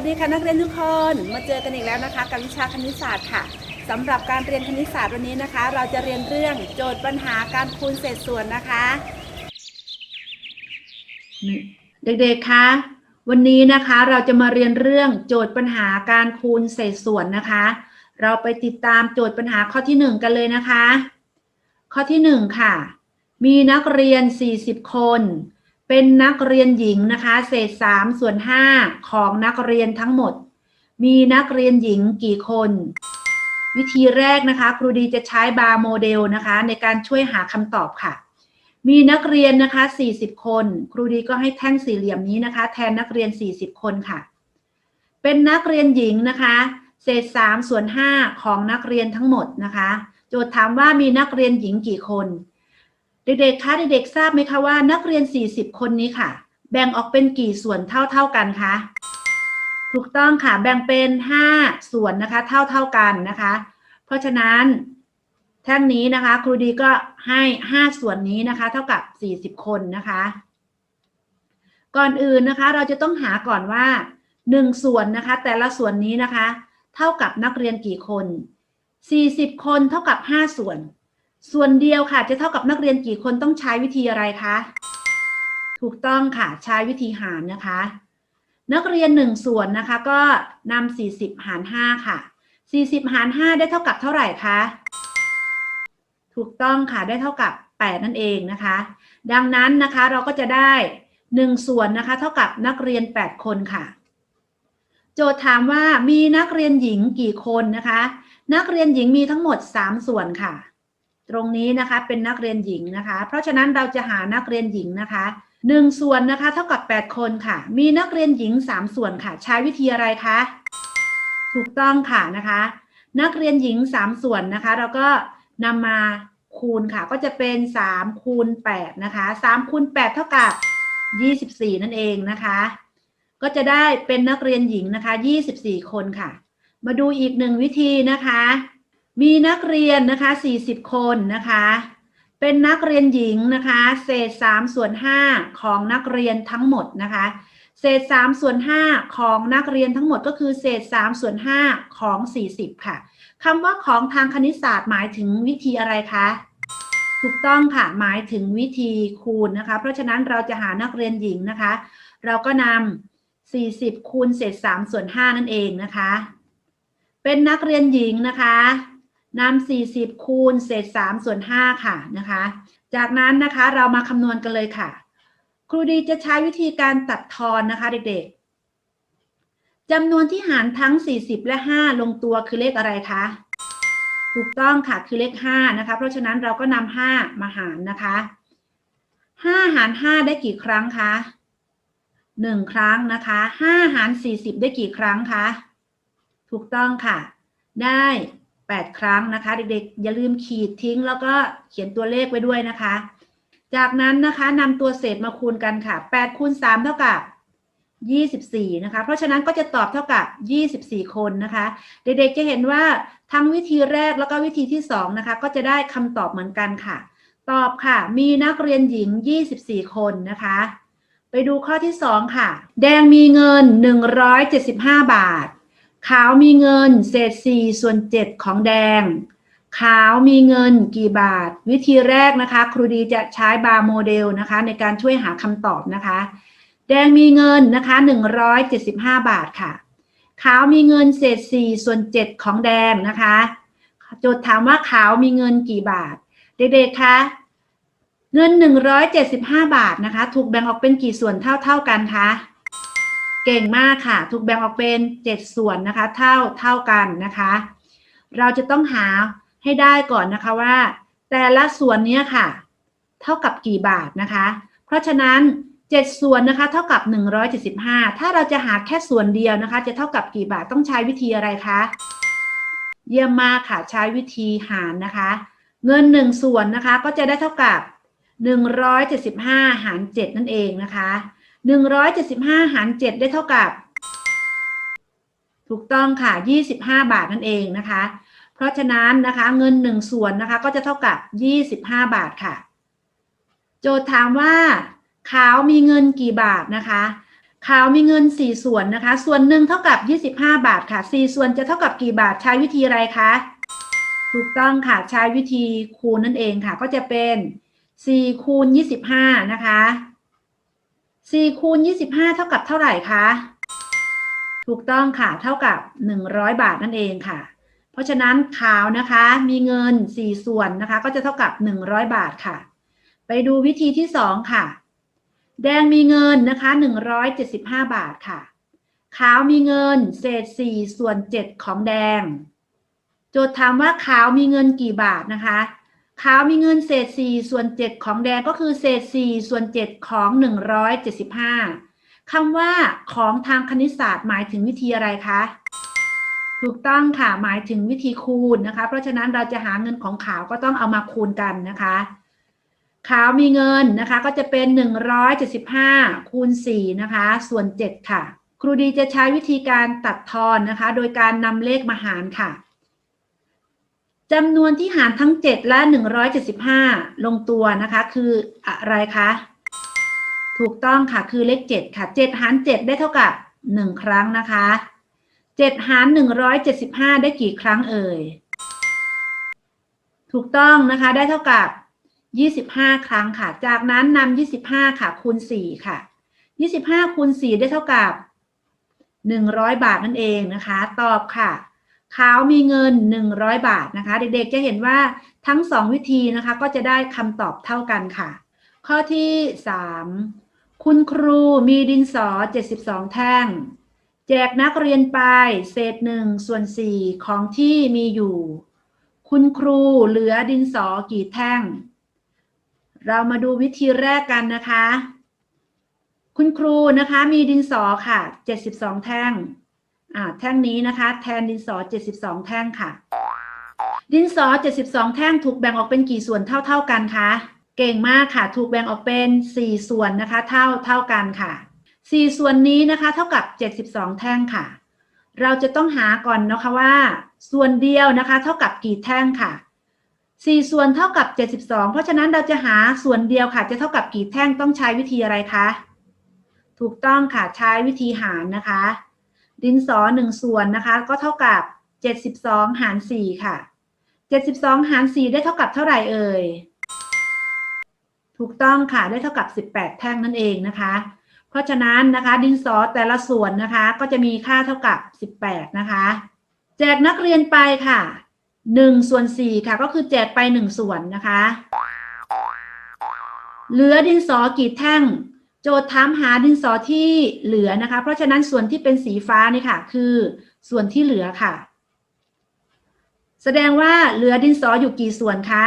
วัสดีค่ะนักเรียนทุกคนมาเจอกันอีกแล้วนะคะกับวิชาคณิตศาสตร์ค่ะสำหรับการเรียนคณิตศาสตร์วันนี้นะคะ เราจะเรียนเรื่องโจทย์ปัญหาการคูณเศษส่วนนะคะ เด็กๆคะวันนี้นะคะเราจะมาเรียนเรื่องโจทย์ปัญหาการคูณเศษส่วนนะคะ เราไปติดตามโจทย์ปัญหาข้อที่หนึ่งกันเลยนะคะ ข้อที่หนึ่งค่ะ มีนักเรียน 40 คน เป็นนักเรียนหญิงนะคะ เศษ3ส่วน5ของนักเรียนทั้งหมด มีนักเรียนหญิงกี่คน วิธีแรกนะคะ ครูดีจะใช้บาร์โมเดลนะคะ ในการช่วยหาคำตอบค่ะ มีนักเรียนนะคะ 40 คน ครูดีก็ให้แท่งสี่เหลี่ยมนี้นะคะ แทนนักเรียน 40 คนค่ะ เป็นนักเรียนหญิงนะคะ เศษ3ส่วน5ของนักเรียนทั้งหมดนะคะ โจทย์ถามว่ามีนักเรียนหญิงกี่คน เด็กๆ คะเด็กๆ ทราบไหมคะว่านักเรียน 40 คนนี้ค่ะ แบ่งออกเป็นกี่ส่วนเท่าๆกันคะ ถูกต้องค่ะ แบ่งเป็น 5 ส่วนนะคะ เท่าๆกันนะคะ เพราะฉะนั้นแท่งนี้นะคะ ครูดีก็ให้ 5 ส่วนนี้นะคะ เท่ากับ 40 คนนะคะ ก่อนอื่นนะคะ เราจะต้องหาก่อนว่า 1 ส่วนนะคะ แต่ละส่วนนี้นะคะ เท่ากับนักเรียนกี่คน 40 คนเท่ากับ 5 ส่วน ส่วนเดียวค่ะ จะเท่ากับนักเรียนกี่คนต้องใช้วิธีอะไรคะ ถูกต้องค่ะใช้วิธีหารนะคะ นักเรียน 1 ส่วนนะคะ ก็นำ40 หาร 5 ค่ะ 40 หาร 5 ได้เท่ากับเท่าไหร่คะถูกต้องค่ะได้เท่ากับ 8 นั่นเองนะคะ ดังนั้นนะคะเราก็จะได้ 1 ส่วนนะคะ เท่ากับนักเรียน 8 คนค่ะ โจทย์ถามว่ามีนักเรียนหญิงกี่คนนะคะ นักเรียนหญิงมีทั้งหมด 3 ส่วนค่ะ ตรงนี้นะคะเป็นนักเรียนหญิงนะคะ เพราะฉะนั้นเราจะหานักเรียนหญิงนะคะหนึ่งส่วนนะคะเท่ากับ 8 คนค่ะ มีนักเรียนหญิง 3 ส่วนค่ะ ใช้วิธีอะไรคะถูกต้องค่ะนะคะ นักเรียนหญิง 3 ส่วนนะคะ เราก็นำมาคูณค่ะ ก็จะเป็น3คูณ8นะคะ3คูณ8เท่ากับ 24 นั่นเองนะคะ ก็จะได้เป็นนักเรียนหญิงนะคะ 24 คนค่ะ มาดูอีกหนึ่งวิธีนะคะ มีนักเรียนนะคะ 40 คนนะคะ เป็นนักเรียนหญิงนะคะ เศษ3ส่วน5ของนักเรียนทั้งหมดนะคะ เศษ3ส่วน5ของนักเรียนทั้งหมดก็คือเศษ3ส่วน5ของ 40 ค่ะคำว่าของทางคณิตศาสตร์หมายถึงวิธีอะไรคะ ถูกต้องค่ะ หมายถึงวิธีคูณนะคะ เพราะฉะนั้นเราจะหานักเรียนหญิงนะคะ เราก็นำ40คูณเศษ3ส่วน5นั่นเองนะคะ เป็นนักเรียนหญิงนะคะ นำ40 คูณเศษ3ส่วน 5 ค่ะนะคะ จากนั้นนะคะเรามาคำนวณกันเลยค่ะ ครูดีจะใช้วิธีการตัดทอนนะคะเด็กๆจำนวนที่หารทั้ง 40 และ 5 ลงตัวคือเลขอะไรคะ ถูกต้องค่ะคือเลข 5 นะคะ เพราะฉะนั้นเราก็นำ5มาหารนะคะ 5 หาร 5 ได้กี่ครั้งคะ1 ครั้งนะคะ 5 หาร 40 ได้กี่ครั้งคะ ถูกต้องค่ะ ได้ 8 ครั้งนะคะ เด็กๆ อย่าลืมขีดทิ้งแล้วก็เขียนตัวเลขไว้ด้วยนะคะ จากนั้นนะคะนำตัวเศษมาคูณกันค่ะ8คูณ3เท่ากับ24นะคะ เพราะฉะนั้นก็จะตอบเท่ากับ 24 คนนะคะ เด็กๆจะเห็นว่าทั้งวิธีแรกแล้วก็วิธีที่2นะคะ ก็จะได้คำตอบเหมือนกันค่ะ ตอบค่ะ มีนักเรียนหญิง 24 คนนะคะ ไปดูข้อที่ 2 ค่ะ แดงมีเงิน 175 บาท ขาวมีเงินเศษ4ส่วน7ของแดง ขาวมีเงินกี่บาท วิธีแรกนะคะ ครูดีจะใช้บาร์โมเดลนะคะ ในการช่วยหาคำตอบนะคะ แดงมีเงินนะคะ 175 บาทค่ะ ขาวมีเงินเศษ4ส่วน7ของแดงนะคะโจทย์ถามว่าขาวมีเงินกี่บาท เด็กๆคะเงิน 175 บาทนะคะ ถูกแบ่งออกเป็นกี่ส่วนเท่าเท่าๆกันคะ เก่งมากค่ะ ถูกแบ่งออกเป็น 7 ส่วนนะคะ เท่าเท่ากันนะคะ เราจะต้องหาให้ได้ก่อนนะคะว่า แต่ละส่วนเนี้ยค่ะ เท่ากับกี่บาทนะคะ เพราะฉะนั้น 7 ส่วนนะคะ เท่ากับ 175 ถ้าเราจะหาแค่ส่วนเดียวนะคะ จะเท่ากับกี่บาทต้องใช้วิธีอะไรคะเยี่ยมมากค่ะใช้วิธีหารนะคะ เงิน 1 ส่วนนะคะก็จะได้เท่ากับ 175 หาร 7 นั่นเองนะคะ 175หาร7ได้เท่ากับ ถูกต้องค่ะ25บาทนั่นเองนะคะ เพราะฉะนั้นนะคะเงิน1ส่วนนะคะก็จะเท่ากับ25บาทค่ะ โจทย์ถามว่า ขาวมีเงินกี่บาทนะคะขาวมีเงิน 4 ส่วนนะคะ ส่วนหนึ่งเท่ากับ 25 บาทค่ะ 4 ส่วนจะเท่ากับกี่บาทใช้วิธีอะไรคะ ถูกต้องค่ะใช้วิธีคูณนั่นเองค่ะ ก็จะเป็น 4 คูณ 25 นะคะ 4คูณ25 เท่ากับเท่าไหร่คะ ถูกต้องค่ะ เท่ากับ 100 บาทนั่นเองค่ะ เพราะฉะนั้นขาวนะคะ มีเงิน 4 ส่วนนะคะ ก็จะเท่ากับ 100 บาทค่ะ ไปดูวิธีที่ 2 ค่ะ แดงมีเงินนะคะ 175 บาทค่ะ ขาวมีเงิน เศษ 4 ส่วน 7 ของแดง โจทย์ถามว่าขาวมีเงินกี่บาทนะคะ ขาวมีเงินเศษ4ส่วน7ของแดงก็คือเศษ4ส่วน7ของ175คำว่าของทางคณิตศาสตร์หมายถึงวิธีอะไรคะ ถูกต้องค่ะหมายถึงวิธีคูณนะคะ เพราะฉะนั้นเราจะหาเงินของขาวก็ต้องเอามาคูณกันนะคะ ขาวมีเงินนะคะ ก็จะเป็น 175 คูณ 4 นะคะ ส่วน 7 ค่ะ ครูดีจะใช้วิธีการตัดทอนนะคะ โดยการนำเลขมาหารค่ะ จำนวนที่หารทั้ง 7 และ 175 ลงตัวนะคะ คืออะไรคะ ถูกต้องค่ะคือเลข 7 ค่ะ 7 หาร 7 ได้เท่ากับ 1 ครั้งนะคะ 7 หาร 175 ได้กี่ครั้งเอ่ย ถูกต้องนะคะได้เท่ากับ 25 ครั้งค่ะ จากนั้นนำ25 ค่ะคูณ 4 ค่ะ 25คูณ4ได้เท่ากับ 100 บาทนั่นเองนะคะ ตอบค่ะ ขาวมีเงิน 100 บาทนะคะ เด็กๆจะเห็นว่าทั้ง 2 วิธีนะคะ ก็จะได้คำตอบเท่ากันค่ะ ข้อที่ 3 คุณครูมีดินสอ 72 แท่ง แจกนักเรียนไปเศษหนึ่งส่วน 4 ของที่มีอยู่ คุณครูเหลือดินสอกี่แท่ง เรามาดูวิธีแรกกันนะคะ คุณครูนะคะมีดินสอค่ะ 72 แท่ง อ่าแท่งนี้นะคะ แทนดินสอ 72 แท่งค่ะ ดินสอ 72 แท่งถูกแบ่งออกเป็นกี่ส่วนเท่าเท่ากันคะเก่งมากค่ะ ถูกแบ่งออกเป็น 4 ส่วนนะคะ เท่าเท่ากันค่ะ 4 ส่วนนี้นะคะ เท่ากับ 72 แท่งค่ะ เราจะต้องหาก่อนนะคะว่า ส่วนเดียวนะคะ เท่ากับกี่แท่งค่ะ 4 ส่วนเท่ากับ 72 เพราะฉะนั้นเราจะหาส่วนเดียวค่ะ จะเท่ากับกี่แท่งต้องใช้วิธีอะไรคะ ถูกต้องค่ะ ใช้วิธีหารนะคะ ดินสอ1ส่วนนะคะ ก็เท่ากับ72หาร4ค่ะ72หาร4ได้เท่ากับเท่าไหร่เอ่ย ถูกต้องค่ะได้เท่ากับ18แท่งนั่นเองนะคะ เพราะฉะนั้นนะคะ ดินสอแต่ละส่วนนะคะ ก็จะมีค่าเท่ากับ18นะคะ แจกนักเรียนไปค่ะ1ส่วน4ค่ะ ก็คือแจกไป1ส่วนนะคะ เหลือดินสอกี่แท่ง โจทย์ถามหาดินสอที่เหลือนะคะ เพราะฉะนั้นส่วนที่เป็นสีฟ้านี่ค่ะ คือส่วนที่เหลือค่ะ แสดงว่าเหลือดินสออยู่กี่ส่วนคะ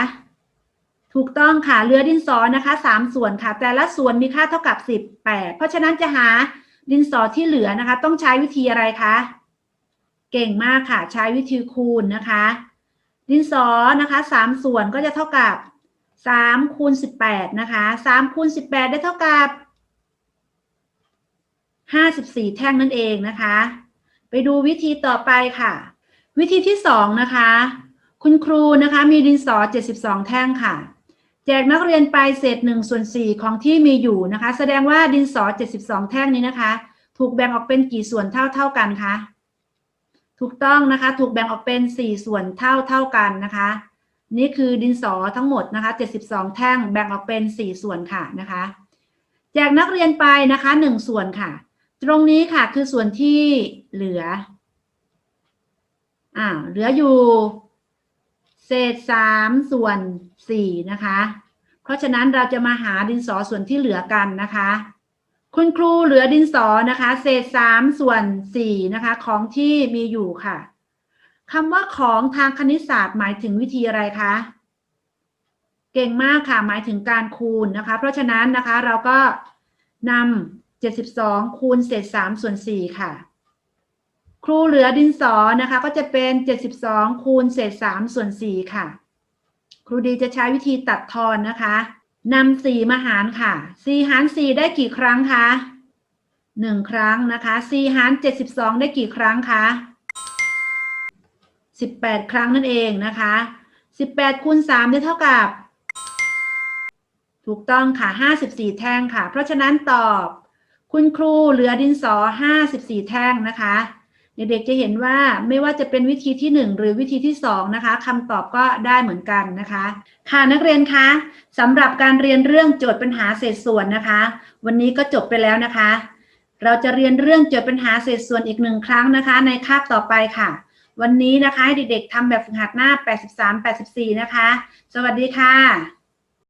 ถูกต้องค่ะเหลือดินสอนะคะสามส่วนค่ะ แต่ละส่วนมีค่าเท่ากับสิบแปดเพราะฉะนั้นจะหาดินสอที่เหลือนะคะ ต้องใช้วิธีอะไรคะเก่งมากค่ะ ใช้วิธีคูณนะคะ ดินสอนะคะสามส่วนก็จะเท่ากับสามคูณสิบแปดนะคะสามคูณสิบแปดได้เท่ากับ 54 แท่งนั่นเองนะคะ ไปดูวิธีต่อไปค่ะ วิธีที่ 2 นะคะ คุณครูนะคะมีดินสอ 72 แท่งค่ะ แจกนักเรียนไปเศษ1ส่วน4ของที่มีอยู่นะคะ แสดงว่าดินสอ 72 แท่งนี้นะคะ ถูกแบ่งออกเป็นกี่ส่วนเท่าเท่ากันคะถูกต้องนะคะ ถูกแบ่งออกเป็น 4 ส่วนเท่าเท่ากันนะคะ นี่คือดินสอทั้งหมดนะคะ 72 แท่งแบ่งออกเป็น 4 ส่วนค่ะนะคะ แจกนักเรียนไปนะคะ 1 ส่วนค่ะ ตรงนี้ค่ะคือส่วนที่เหลืออ่าเหลืออยู่ เศษสามส่วนสี่นะคะ เพราะฉะนั้นเราจะมาหาดินสอส่วนที่เหลือกันนะคะ คุณครูเหลือดินสอนะคะ เศษสามส่วนสี่นะคะ ของที่มีอยู่ค่ะคำว่าของทางคณิตศาสตร์หมายถึงวิธีอะไรคะเก่งมากค่ะหมายถึงการคูณนะคะ เพราะฉะนั้นนะคะเราก็นำ 72 คูณเศษ 3 ส่วน 4 ค่ะ ครูเหลือดินสอนะคะ ก็จะเป็น 72 คูณเศษ 3 ส่วน 4 ค่ะ ครูดีจะใช้วิธีตัดทอนนะคะนำ4มาหารค่ะ 4 หาร 4 ได้กี่ครั้งคะ1 ครั้งนะคะ 4 หาร 72 ได้กี่ครั้งคะ18 ครั้งนั่นเองนะคะ 18 คูณ 3 ได้เท่ากับ ถูกต้องค่ะ 54 แท่งค่ะ เพราะฉะนั้นตอบ คุณครูเหลือดินสอ 54 แท่งนะคะ เด็กๆจะเห็นว่าไม่ว่าจะเป็นวิธีที่ 1 หรือวิธีที่ 2 นะคะคำตอบก็ได้เหมือนกันนะคะ ค่ะนักเรียนคะสำหรับการเรียนเรื่องโจทย์ปัญหาเศษส่วนนะคะ วันนี้ก็จบไปแล้วนะคะ เราจะเรียนเรื่องโจทย์ปัญหาเศษส่วนอีกหนึ่งครั้งนะคะ ในคาบต่อไปค่ะ วันนี้นะคะให้เด็กๆทำแบบฝึกหัดหน้า 83-84 นะคะ สวัสดีค่ะ